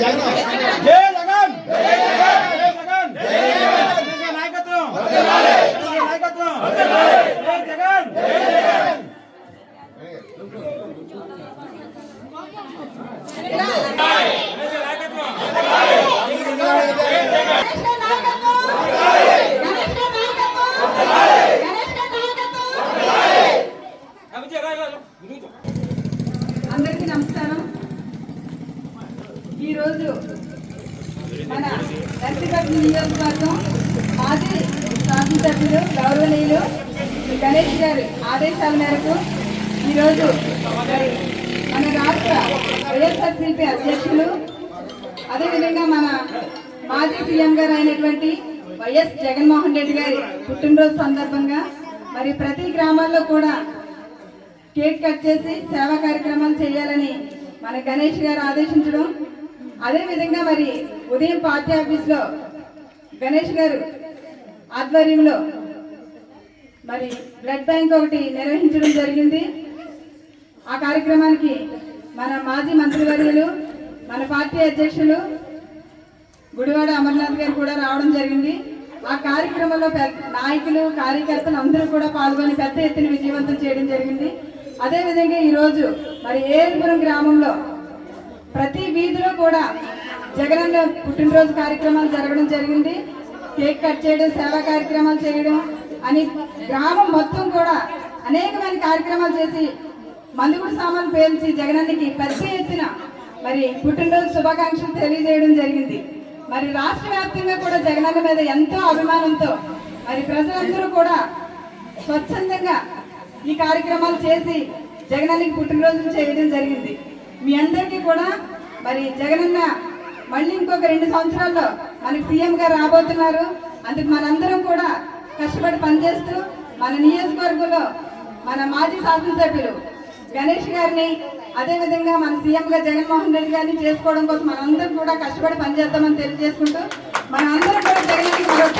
జై జగన్. జై జగన్ ఈరోజు మన నర్సీపట్నం నియోజకవర్గం మాజీ శాసనసభ్యులు గౌరవనీయులు గణేష్ గారి ఆదేశాల మేరకు ఈరోజు మన రాష్ట్ర వైఎస్ఆర్సీపీ అధ్యక్షులు అదేవిధంగా మన మాజీ సీఎం గారు అయినటువంటి వైఎస్ జగన్మోహన్ రెడ్డి గారి పుట్టినరోజు సందర్భంగా మరి ప్రతి గ్రామాల్లో కూడా కేక్ కట్ చేసి సేవా కార్యక్రమాలు చేయాలని మన గణేష్ గారు ఆదేశించడం అదే విధంగా మరి ఉదయం పార్టీ ఆఫీస్లో గణేష్ గారు ఆధ్వర్యంలో మరి బ్లడ్ బ్యాంక్ ఒకటి నిర్వహించడం జరిగింది. ఆ కార్యక్రమానికి మన మాజీ మంత్రివర్యులు మన పార్టీ అధ్యక్షులు గుడివాడ అమర్నాథ్ గారు కూడా రావడం జరిగింది. ఆ కార్యక్రమంలో పెద్ద నాయకులు కార్యకర్తలు అందరూ కూడా పాల్గొని పెద్ద ఎత్తున విజయవంతం చేయడం జరిగింది. అదే విధంగా మరి ఏలపురం గ్రామంలో ప్రతి వీధిలో కూడా జగనన్న పుట్టినరోజు కార్యక్రమాలు జరగడం జరిగింది. కేక్ కట్ చేయడం సేవా కార్యక్రమాలు చేయడం అని గ్రామం మొత్తం కూడా అనేకమైన కార్యక్రమాలు చేసి మందుగుడు సామాన్లు పేల్చి జగనన్నకి పెద్ద ఎత్తున మరి పుట్టినరోజు శుభాకాంక్షలు తెలియజేయడం జరిగింది. మరి రాష్ట్ర వ్యాప్తంగా కూడా జగనన్న మీద ఎంతో అభిమానంతో మరి ప్రజలందరూ కూడా స్వచ్ఛందంగా ఈ కార్యక్రమాలు చేసి జగనన్నకి పుట్టినరోజులు చేయడం జరిగింది. మీ అందరికీ కూడా మరి జగనన్న మళ్ళీ ఇంకొక రెండు సంవత్సరాల్లో మనకి సీఎం గారు రాబోతున్నారు. అందుకు మనందరం కూడా కష్టపడి పనిచేస్తూ మన నియోజకవర్గంలో మన మాజీ శాసనసభ్యులు గణేష్ గారిని అదేవిధంగా మన సీఎంగా జగన్మోహన్ రెడ్డి గారిని చేసుకోవడం కోసం మనందరం కూడా కష్టపడి పనిచేద్దామని తెలియజేసుకుంటూ మన అందరం కూడా జగన్ మరొకసారి జగన్